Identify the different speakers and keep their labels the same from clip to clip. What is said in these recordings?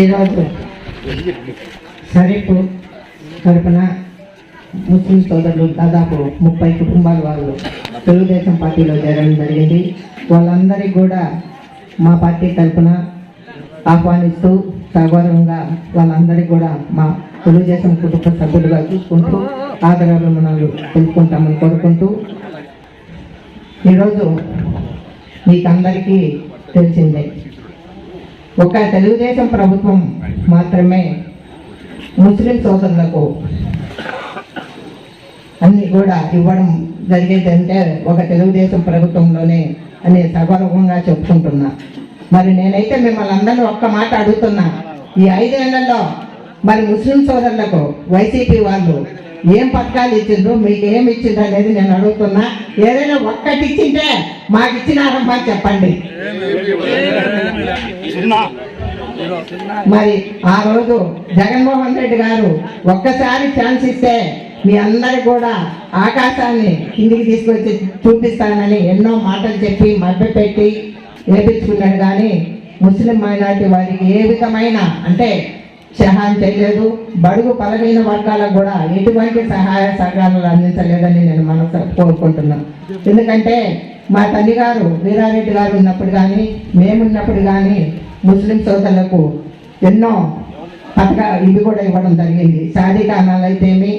Speaker 1: ఈరోజు షరీఫ్ తరపున ముస్లిం సోదరులు దాదాపు ముప్పై కుటుంబాల వాళ్ళు తెలుగుదేశం పార్టీలో చేరడం జరిగింది. వాళ్ళందరికీ కూడా మా పార్టీ తరపున ఆహ్వానిస్తూ సగౌరవంగా వాళ్ళందరికీ కూడా మా తెలుగుదేశం కుటుంబ సభ్యులుగా చూసుకుంటూ ఆదరాభిమానాలు తెలుసుకుంటామని కోరుకుంటూ ఈరోజు మీకందరికీ తెలిసిందే. ఒక తెలుగుదేశం ప్రభుత్వం మాత్రమే ముస్లిం సోదరులకు అన్ని కూడా ఇవ్వడం జరిగేదంటే ఒక తెలుగుదేశం ప్రభుత్వంలోనే అని సగర్వంగా చెప్పుకుంటున్నా. మరి నేనైతే మిమ్మల్ని అందరూ ఒక్క మాట అడుగుతున్నా. ఈ ఐదేళ్ళలో మరి ముస్లిం సోదరులకు వైసీపీ వాళ్ళు ఏం పథకాలు ఇచ్చిండ్రు? మీకు ఏమి ఇచ్చిండ్రు అనేది నేను అడుగుతున్నా. ఏదైనా ఒక్కటి ఇచ్చింటే మాకు ఇచ్చినారమ్మా చెప్పండి. మరి ఆ రోజు జగన్మోహన్ రెడ్డి గారు ఒక్కసారి ఛాన్స్ ఇస్తే మీ అందరు కూడా ఆకాశాన్ని కిందికి తీసుకొచ్చి చూపిస్తానని ఎన్నో మాటలు చెప్పి మభ్యపెట్టి వేపించుకున్నాడు కానీ ముస్లిం మైనార్టీ వారికి ఏ విధమైన అంటే సహాయం చేయలేదు. బడుగు బలహీన వర్గాలకు కూడా ఎటువంటి సహాయ సహకారాలు అందించలేదని నేను మనసు కోరుకుంటున్నాను. ఎందుకంటే మా తల్లి గారు వీరారెడ్డి గారు ఉన్నప్పుడు కానీ మేమున్నప్పుడు కానీ ముస్లిం సోదరులకు ఎన్నో పథకాలు ఇవి కూడా ఇవ్వడం జరిగింది. సాధికారణాలు అయితేమి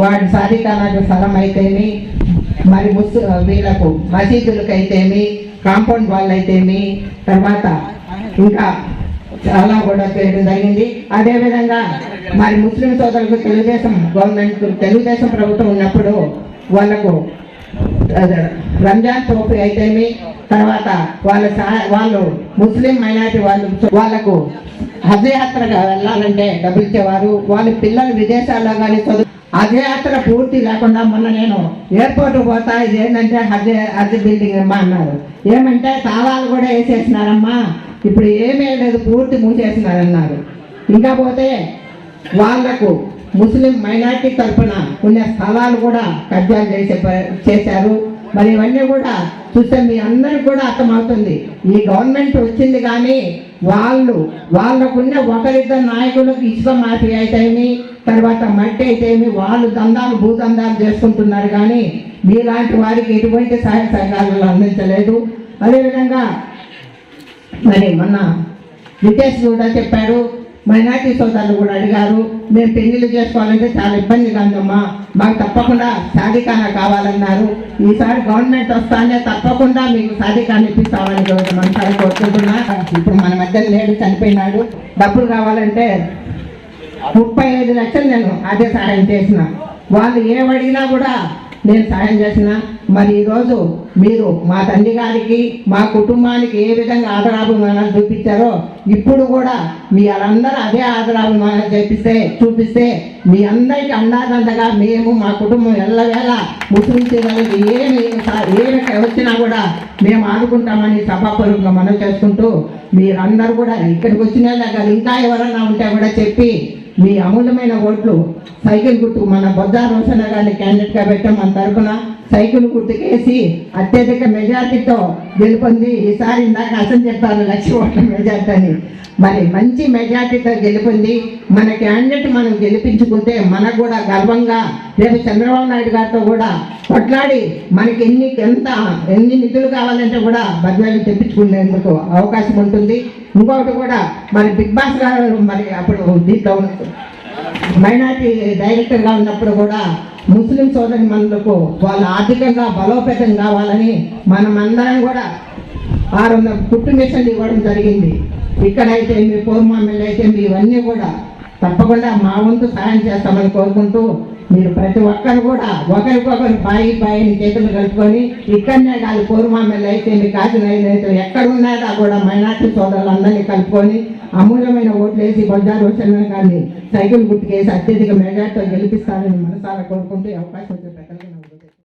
Speaker 1: వాటి సాధికానాలకు స్థలం అయితేమి మరి ముస్ వీళ్ళకు మసీదులకు అయితేమి కాంపౌండ్ వాళ్ళు అయితేమి తర్వాత ఇంకా చాలా కూడా చేయడం జరిగింది. అదేవిధంగా మరి ముస్లిం సోదరులకు తెలుగుదేశం గవర్నమెంట్ తెలుగుదేశం ప్రభుత్వం ఉన్నప్పుడు వాళ్ళకు రంజాన్ టోపీ అయితేమి తర్వాత వాళ్ళ వాళ్ళు ముస్లిం మైనారిటీ వాళ్ళు వాళ్ళకు హజయాత్రగా వెళ్ళాలంటే డబ్బులు ఇచ్చేవారు. వాళ్ళ పిల్లలు విదేశాల్లో కానీ చదువు హజయాత్ర పూర్తి లేకుండా మొన్న నేను ఎయిర్పోర్ట్ పోతా ఇది ఏంటంటే హజ్ హజ్ బిల్డింగ్ అమ్మా అన్నారు. ఏమంటే తాళాలు కూడా వేసేసినారమ్మా. ఇప్పుడు ఏమీ లేదు పూర్తి మూసేసినారన్నారు. ఇంకా పోతే వాళ్ళకు ముస్లిం మైనార్టీ తరఫున ఉన్న స్థలాలు కూడా కబ్జాలు చేసే చేశారు. మరి ఇవన్నీ కూడా చూస్తే మీ అందరికి కూడా అర్థమవుతుంది. ఈ గవర్నమెంట్ వచ్చింది కానీ వాళ్ళు వాళ్ళకున్న ఒకరిద్దరు నాయకులకు ఇసుక మాఫీ అయితేమి తర్వాత మట్టి అయితేమి వాళ్ళు దందాలు భూదందాలు చేసుకుంటున్నారు కానీ మీలాంటి వారికి ఎటువంటి సహాయ సహకారాలు అందించలేదు. అదేవిధంగా మరి మొన్న రితేష్ కూడా చెప్పాడు మైనార్టీ సోదరులు కూడా అడిగారు. మేము పెళ్ళిళ్ళు చేసుకోవాలంటే చాలా ఇబ్బందిగా ఉందమ్మా. మాకు తప్పకుండా సాధికాన కావాలన్నారు. ఈసారి గవర్నమెంట్ వస్తానే తప్పకుండా మీకు సాధికాన్ని ఇప్పిస్తామని మనసారి కోరుకుంటున్నా. ఇప్పుడు మన మధ్య లేడు చనిపోయినాడు. డబ్బులు కావాలంటే ముప్పై ఐదు లక్షలు నేను అదే సహాయం చేసిన. వాళ్ళు ఏమడిగినా కూడా నేను సహాయం చేసిన. మరి ఈరోజు మీరు మా తండ్రి గారికి మా కుటుంబానికి ఏ విధంగా ఆదరాభిమానాలు చూపించారో ఇప్పుడు కూడా మీ అందరూ అదే ఆదరాభిమానాలు చేపిస్తే చూపిస్తే మీ అందరికీ అండాదండగా మేము మా కుటుంబం ఎల్లవేళ ముస్లిం చేయగలిగి ఏమి ఏమి వచ్చినా కూడా మేము ఆదుకుంటామని సభాపూర్వకంగా మనం చేసుకుంటూ మీరందరూ కూడా ఇక్కడికి వచ్చిన దగ్గర ఇంకా ఎవరైనా ఉంటే కూడా చెప్పి మీ అమూల్యమైన ఓట్లు సైకిల్ గుర్తు మన బొద్దా రోషన్న గారిని క్యాండిడేట్గా పెట్టాం మన తరఫున సైకిల్ గుర్తుకేసి అత్యధిక మెజార్టీతో గెలుపొంది. ఈసారి ఇందాక అసలు చెప్పారు లక్ష ఓట్ల మెజార్టీ అని. మరి మంచి మెజార్టీతో గెలుపొంది. మన క్యాండిడేట్ మనం గెలిపించుకుంటే మనకు కూడా గర్వంగా రేపు చంద్రబాబు నాయుడు గారితో కూడా కొట్లాడి మనకి ఎన్ని ఎంత ఎన్ని నిధులు కావాలంటే కూడా బద్వేలు తెప్పించుకునేందుకు అవకాశం ఉంటుంది. ఇంకొకటి కూడా మరి బిగ్ బాస్ గారు మరి అప్పుడు దీంట్లో మైనార్టీ డైరెక్టర్గా ఉన్నప్పుడు కూడా ముస్లిం సోదరి మనులకు వాళ్ళు ఆర్థికంగా బలోపేతం కావాలని మనం అందరం కూడా ఆరు వందల పుట్టు మిషన్లు ఇవ్వడం జరిగింది. ఇక్కడైతే మీ పూర్మామిళ్ళు అయితే మీ ఇవన్నీ కూడా తప్పకుండా మా వంతు సహాయం చేస్తామని కోరుకుంటూ మీరు ప్రతి ఒక్కరు కూడా ఒకరికొకరు బాయి బాయిని చేతులు కలుపుకొని ఇక్కడనే కాదు కోరుమామెలు అయితే మీ కాకినాడ అయితే ఎక్కడ ఉన్నారో కూడా మైనార్టీ సోదరులందరినీ కలుపుకొని అమూల్యమైన ఓట్లు వేసి బొజ్జా రోషన్ గారిని సైకిల్ గుర్తుకేసి అత్యధిక మెజార్టీతో గెలిపిస్తారని మనసారా కోరుకుంటూ అవకాశం వచ్చే